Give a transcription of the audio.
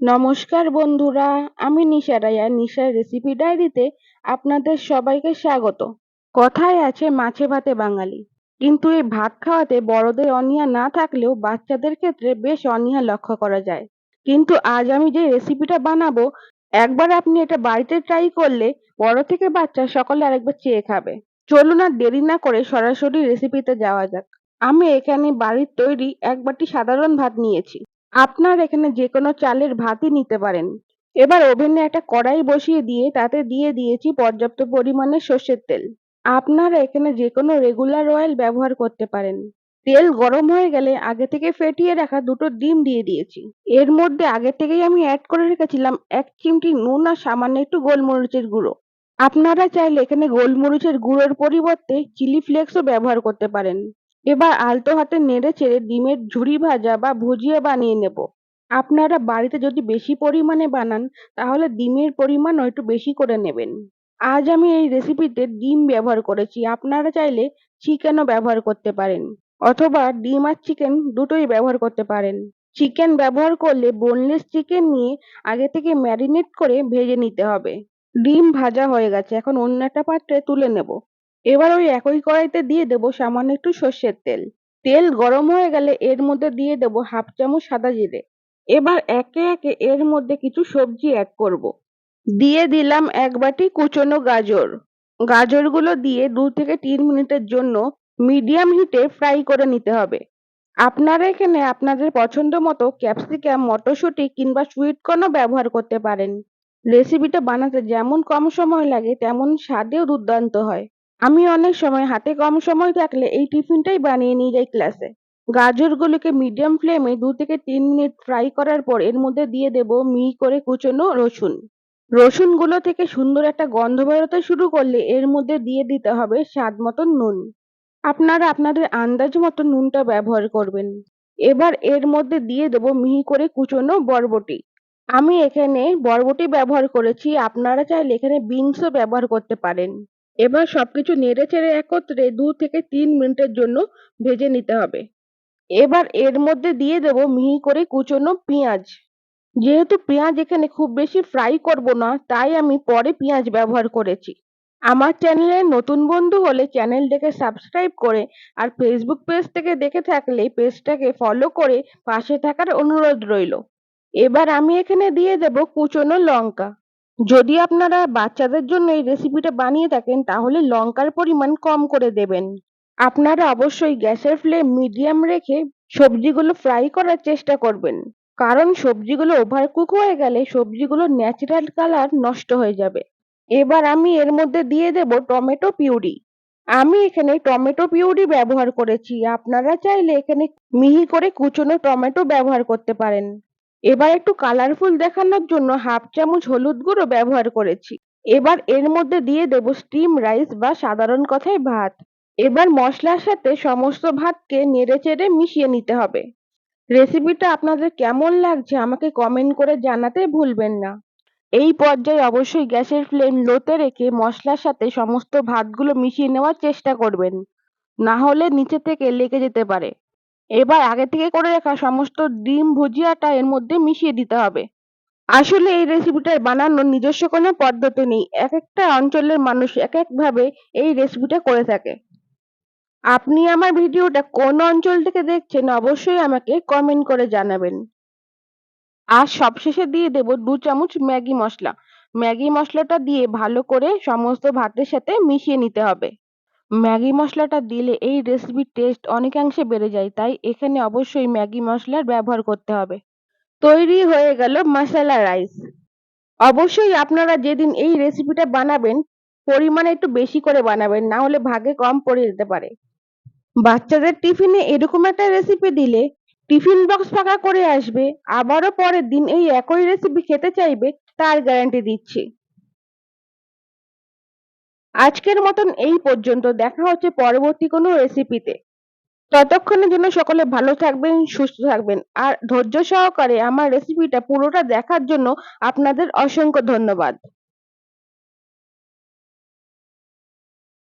নমস্কার বন্ধুরা, আমি নিশা রায়া। নিশার রেসিপি ডায়েরিতে আপনাদের সবাইকে স্বাগত। কথায় আছে মাছে ভাতে বাঙালি। কিন্তু এই ভাত খাওয়াতে বড়দের অনীহা না থাকলেও বাচ্চাদের ক্ষেত্রে বেশ অনীহা লক্ষ্য করা যায়। কিন্তু আজ আমি যে রেসিপিটা বানাবো, একবার আপনি এটা বাড়িতে ট্রাই করলে বড় থেকে বাচ্চা সকলে আরেকবার চেয়ে খাবে। চলুন আর দেরি না করে সরাসরি রেসিপিতে যাওয়া যাক। আমি এখানে বাড়ির তৈরি এক বাটি সাধারণ ভাত নিয়েছি। আপনার এখানে যে কোনো চালের ভাতই নিতে পারেন। এবার ওভেনে একটা কড়াই বসিয়ে দিয়ে তাতে দিয়ে দিয়েছি পর্যাপ্ত পরিমাণে সর্ষের তেল। আপনারা এখানে যে কোনো রেগুলার অয়েল ব্যবহার করতে পারেন। তেল গরম হয়ে গেলে আগে থেকে ফেটিয়ে রাখা দুটো ডিম দিয়ে দিয়েছি। এর মধ্যে আগে থেকেই আমি অ্যাড করে রেখেছিলাম এক চিমটি নুন আর সামান্য একটু গোলমরিচের গুঁড়ো। আপনারা চাইলে এখানে গোলমরিচের গুঁড়োর পরিবর্তে চিলি ফ্লেক্সও ব্যবহার করতে পারেন। এবার আলতো হাতে নেড়ে চেড়ে ডিমের ঝুরি ভাজা বা ভুজিয়া বানিয়ে নেব। আপনারা বাড়িতে যদি বেশি পরিমাণে বানান, তাহলে ডিমের পরিমাণও একটু বেশি করে নেবেন। আজ আমি এই রেসিপিতে ডিম ব্যবহার করেছি। আপনারা চাইলে চিকেনও ব্যবহার করতে পারেন। অথবা ডিম আর চিকেন দুটোই ব্যবহার করতে পারেন। চিকেন ব্যবহার করলে বোনলেস চিকেন নিয়ে আগে থেকে ম্যারিনেট করে ভেজে নিতে হবে। ডিম ভাজা হয়ে গেছে। এখন অন্য একটা পাত্রে তুলে নেব। এবার ওই একই কড়াইতে দিয়ে দেবো সামান্য একটু সর্ষের তেল। তেল গরম হয়ে গেলে এর মধ্যে দিয়ে দেবো হাফ চামচ সাদা জিরে। এবার একে একে এর মধ্যে কিছু সবজি অ্যাড করব। দিয়ে দিলাম এক বাটি কুচনো গাজর। গাজরগুলো দিয়ে দু থেকে তিন মিনিটের জন্য মিডিয়াম হিটে ফ্রাই করে নিতে হবে। আপনারা এখানে আপনাদের পছন্দ মতো ক্যাপসিকাম মটরশুঁটি কিংবা সুইট কর্নও ব্যবহার করতে পারেন। রেসিপিটা বানাতে যেমন কম সময় লাগে, তেমন স্বাদেও দুর্দান্ত হয়। আমি অনেক সময়, হাতে কম সময় থাকলে এই টিফিনটাই বানিয়ে নিয়ে যাই ক্লাসে। গাজরগুলোকে মিডিয়াম ফ্লেমে দু থেকে তিন মিনিট ফ্রাই করার পর এর মধ্যে দিয়ে দেব মিহি করে কুচনো রসুন। রসুনগুলো থেকে সুন্দর একটা গন্ধ বেরোতে শুরু করলে এর মধ্যে দিয়ে দিতে হবে স্বাদ মতন নুন। আপনারা আপনাদের আন্দাজ মতো নুনটা ব্যবহার করবেন। এবার এর মধ্যে দিয়ে দেব মিহি করে কুচনো বরবটি। আমি এখানে বরবটি ব্যবহার করেছি, আপনারা চাইলে এখানে বিনসও ব্যবহার করতে পারেন। এবার সবকিছু নেড়ে চেড়ে একত্রে দু থেকে তিন মিনিটের জন্য ভেজে নিতে হবে। এবার এর মধ্যে দিয়ে দেব মিহি করে কুচনো পেঁয়াজ। যেহেতু পেঁয়াজ এখানে খুব বেশি ফ্রাই করব না, তাই আমি পরে পেঁয়াজ ব্যবহার করেছি। আমার চ্যানেলে নতুন বন্ধু হলে চ্যানেলটাকে সাবস্ক্রাইব করে আর ফেসবুক পেজ থেকে দেখে থাকলে পেজটাকে ফলো করে পাশে থাকার অনুরোধ রইল। এবার আমি এখানে দিয়ে দেব কুচনো লঙ্কা। যদি আপনারা বাচ্চাদের জন্য এই রেসিপিটা বানিয়ে থাকেন, তাহলে লঙ্কার পরিমাণ কম করে দেবেন। আপনারা অবশ্যই গ্যাসের ফ্লেম মিডিয়াম রেখে সবজিগুলো ফ্রাই করার চেষ্টা করবেন। কারণ সবজিগুলো ওভার কুক হয়ে গেলে সবজিগুলো ন্যাচারাল কালার নষ্ট হয়ে যাবে। এবার আমি এর মধ্যে দিয়ে দেব টমেটো পিউরি। আমি এখানে টমেটো পিউরি ব্যবহার করেছি। আপনারা চাইলে এখানে মিহি করে কুচনো টমেটো ব্যবহার করতে পারেন। এবার একটু কালারফুল দেখানোর জন্য হাফ চামচ হলুদ গুঁড়ো ব্যবহার করেছি। এবার এর মধ্যে দিয়ে দেব স্টিম রাইস বা সাধারণ কথায় ভাত। এবার মশলার সাথে সমস্ত ভাতকে নেড়ে চেড়ে মিশিয়ে নিতে হবে। রেসিপিটা আপনাদের কেমন লাগছে আমাকে কমেন্ট করে জানাতে ভুলবেন না। এই পর্যায়ে অবশ্যই গ্যাসের ফ্লেম লোতে রেখে মশলার সাথে সমস্ত ভাতগুলো মিশিয়ে নেওয়ার চেষ্টা করবেন। না হলে নিচে থেকে লেগে যেতে পারে। এবার আগে থেকে করে রাখা সমস্ত ডিম ভুজিয়াটা এর মধ্যে মিশিয়ে দিতে হবে। আসলে এই রেসিপিটার বানানোর নিজস্ব কোনো পদ্ধতি নেই। এক একটা অঞ্চলের মানুষ এক একভাবে এই রেসিপিটা করে থাকে। আপনি আমার ভিডিওটা কোন অঞ্চল থেকে দেখছেন অবশ্যই আমাকে কমেন্ট করে জানাবেন। আর সবশেষে দিয়ে দেব দু চামচ ম্যাগি মশলা। ম্যাগি মশলাটা দিয়ে ভালো করে সমস্ত ভাতের সাথে মিশিয়ে নিতে হবে। ম্যাগি মশলাটা দিলে এই রেসিপির টেস্ট অনেকাংশে বেড়ে যায়, তাই এখানে অবশ্যই ম্যাগি মশলার ব্যবহার করতে হবে। তৈরি হয়ে গেল মশলা রাইস অবশ্যই আপনারা যেদিন এই রেসিপিটা বানাবেন, পরিমাণে একটু বেশি করে বানাবেন, না হলে ভাগে কম পড়ে যেতে পারে। বাচ্চাদের টিফিনে এরকম একটা রেসিপি দিলে টিফিন বক্স ফাঁকা করে আসবে, আবারও পরের দিন এই একই রেসিপি খেতে চাইবে, তার গ্যারান্টি দিচ্ছি। আজকের মতন এই পর্যন্ত। দেখা হচ্ছে পরবর্তী কোনো রেসিপিতে ততক্ষণের জন্য সকলে ভালো থাকবেন, সুস্থ থাকবেন। আর ধৈর্য সহকারে আমার রেসিপিটা পুরোটা দেখার জন্য আপনাদের অসংখ্য ধন্যবাদ।